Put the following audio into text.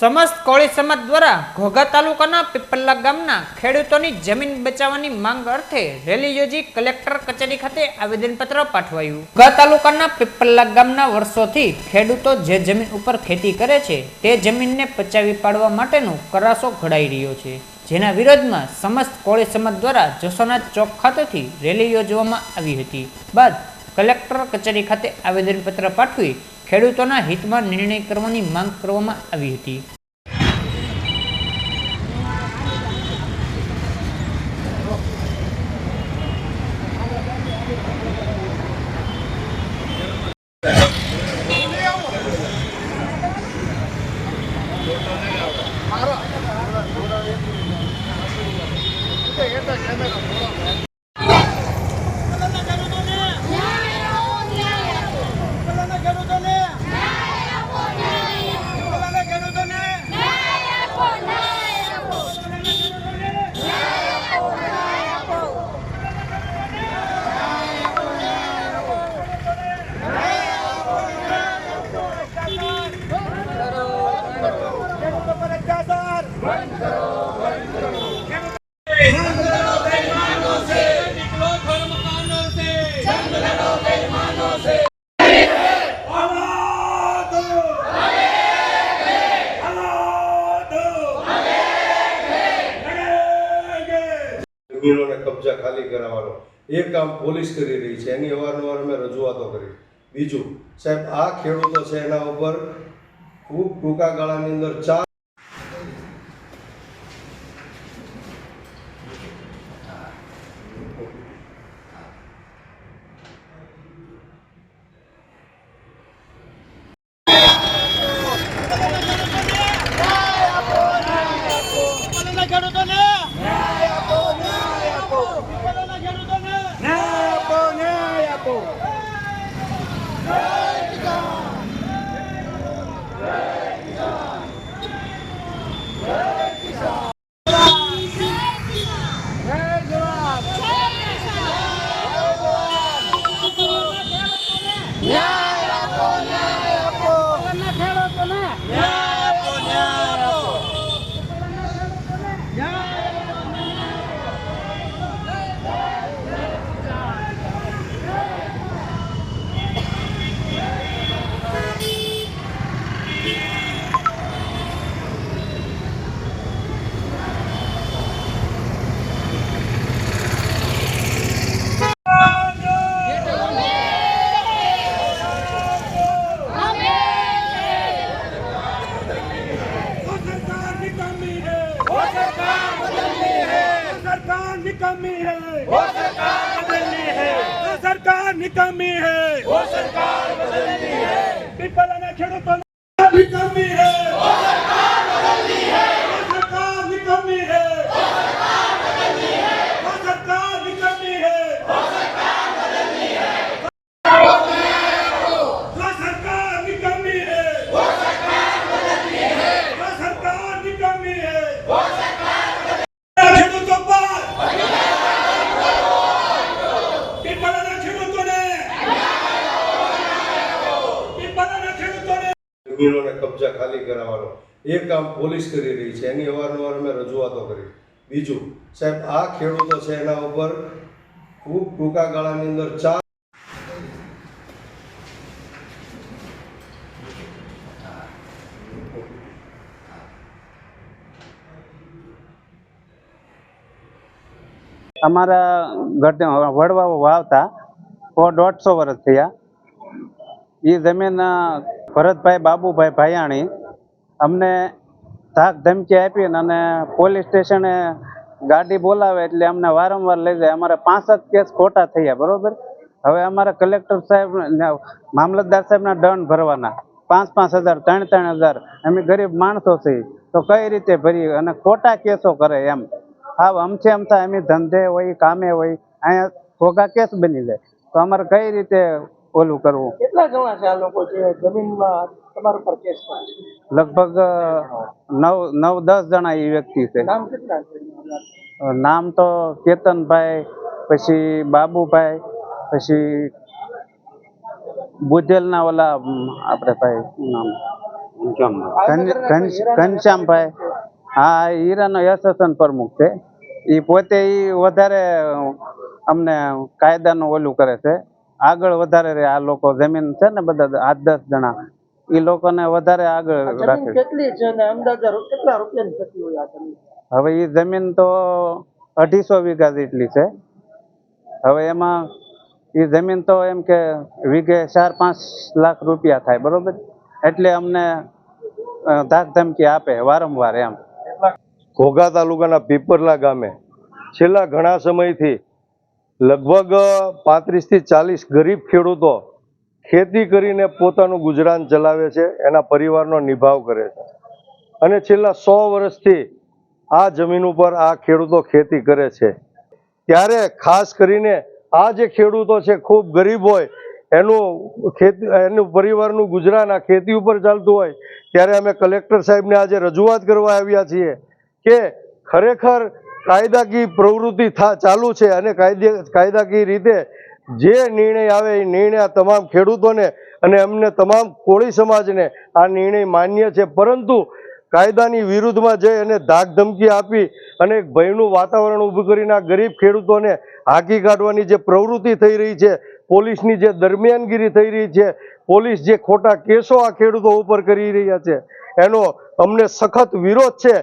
સમસ્ત કોળી સમાજ દ્વારા ઘોઘા તાલુકાના પીપલ્લા ગામના ખેડૂતોની જમીન બચાવવાની માંગ અર્થે રેલી યોજી કલેક્ટર કચેરી ખાતે આવેદનપત્ર પાઠવાયું. ઘોઘા તાલુકાના પીપલ્લા ગામના વર્ષોથી ખેડૂતો જે જમીન ઉપર ખેતી કરે છે, તે જમીનને પચાવી પાડવા માટેનો કરાસો ઘડાઈ રહ્યો છે. જેના વિરોધમાં સમસ્ત કોળી સમાજ દ્વારા જસોનાથ ચોક ખાતેથી રેલી યોજવામાં આવી હતી. બાદ કલેક્ટર કચેરી ખાતે આવેદનપત્ર પાઠવી ખેડૂતોના હિતમાં નિર્ણય કરવાની માંગ કરવામાં આવી હતી. જમીનોને કબજા ખાલી કરાવવાનો. એ કામ પોલીસ કરી રહી છે. એની અવારનવાર અમે રજૂઆતો કરી. બીજું, સાહેબ, આ ખેડૂતો છે એના ઉપર ખૂબ ટૂંકા ગાળાની અંદર ચાર important. सरकार निकम्मी है वो सरकार बदलनी है वो सरकार निकम्मी है वो सरकार बदलनी है पीपल खेडूतो જમીનોને કબજા ખાલી કરાવવાનો. એ કામ પોલીસ કરી રહી છે. એની અવારનવાર અમે રજૂઆતો કરી. બીજું, સાહેબ, આ ખેડૂતો છે એના ઉપર ખૂબ ટૂંકા ગાળાની અંદર ચાર અમારા ગઢ વડવા વાવતા દોઢસો વર્ષ થયા. એ જમીન ભરતભાઈ બાબુભાઈ ભાયાણી અમને ધાક ધમકી આપી અને પોલીસ સ્ટેશને ગાડી બોલાવે એટલે અમને વારંવાર લઈ જાય. અમારે પાંસઠ કેસ ખોટા થયા, બરોબર? હવે અમારે કલેક્ટર સાહેબ મામલતદાર સાહેબના દંડ ભરવાના. પાંચ પાંચ હજાર, ત્રણ ત્રણ હજાર. અમે ગરીબ માણસો છીએ. તો કઈ રીતે ભરીએ? અને ખોટા કેસો કરે એમ. હા અમથે અમથા અમે ધંધે હોય, કામે હોય, અહીંયા ભોગા કેસ બની જાય. તો અમારે કઈ રીતે ઓલું કરવું. કેટલા જણા છે આ લોકો જે જમીનમાં તમારું પર કેસ? લગભગ નવ નવ દસ જણા એ વ્યક્તિ છે. નામ કેટલા છે? નામ તો કેતનભાઈ પછી બાબુભાઈ પછી બુધેલના ઓલા આપણે ભાઈ નામ? ઘન- ઘન- ઘનશ્યામભાઈ. હા એ હીરાનો એસોસિએશન પ્રમુખ છે. એ પોતે ઈ વધારે અમને કાયદાનું ઓલું કરે છે. આગળ વધારે રહે. આ લોકો જમીન છે ને બધા આઠ દસ જણા. એ લોકોને વધારે આગળ રાખે. છે. કેટલી છે ને અંદાજા રૂ- કેટલા રૂપિયાની થતી હોય આ જમીન? હવે એ જમીન તો અઢીસો વીઘા જેટલી છે. હવે એમાં એ જમીન તો એમ કે વીઘે ચાર પાંચ લાખ રૂપિયા થાય બરોબર? એટલે અમને ધાક ધમકી આપે વારંવાર એમ. ઘોઘા તાલુકાના પીપરલા ગામે છેલ્લા ઘણા સમયથી લગભગ પાંત્રીસથી ચાલીસ ગરીબ ખેડૂતો ખેતી કરીને પોતાનું ગુજરાન ચલાવે છે, એના પરિવારનો નિભાવ કરે છે. અને છેલ્લા સો વર્ષથી આ જમીન ઉપર આ ખેડૂતો ખેતી કરે છે. ત્યારે ખાસ કરીને આ જે ખેડૂતો છે, ખૂબ ગરીબ હોય, એનું ખેતી, એનું પરિવારનું ગુજરાન આ ખેતી ઉપર ચાલતું હોય, ત્યારે અમે કલેક્ટર સાહેબને આજે રજૂઆત કરવા આવ્યા છીએ કે ખરેખર કાયદાકીય પ્રવૃત્તિ થા, ચાલુ છે અને કાયદે, કાયદાકીય રીતે જે નિર્ણય આવે એ નિર્ણય આ તમામ ખેડૂતોને અને અમને તમામ કોળી સમાજને આ નિર્ણય માન્ય છે. પરંતુ કાયદાની વિરુદ્ધમાં જઈ અને ધાક ધમકી આપી અને એક ભયનું વાતાવરણ ઊભું કરીને આ ગરીબ ખેડૂતોને હાંકી કાઢવાની જે પ્રવૃત્તિ થઈ રહી છે, પોલીસની જે દરમિયાનગીરી થઈ રહી છે, પોલીસ જે ખોટા કેસો આ ખેડૂતો ઉપર કરી રહ્યા છે, એનો અમને સખત વિરોધ છે.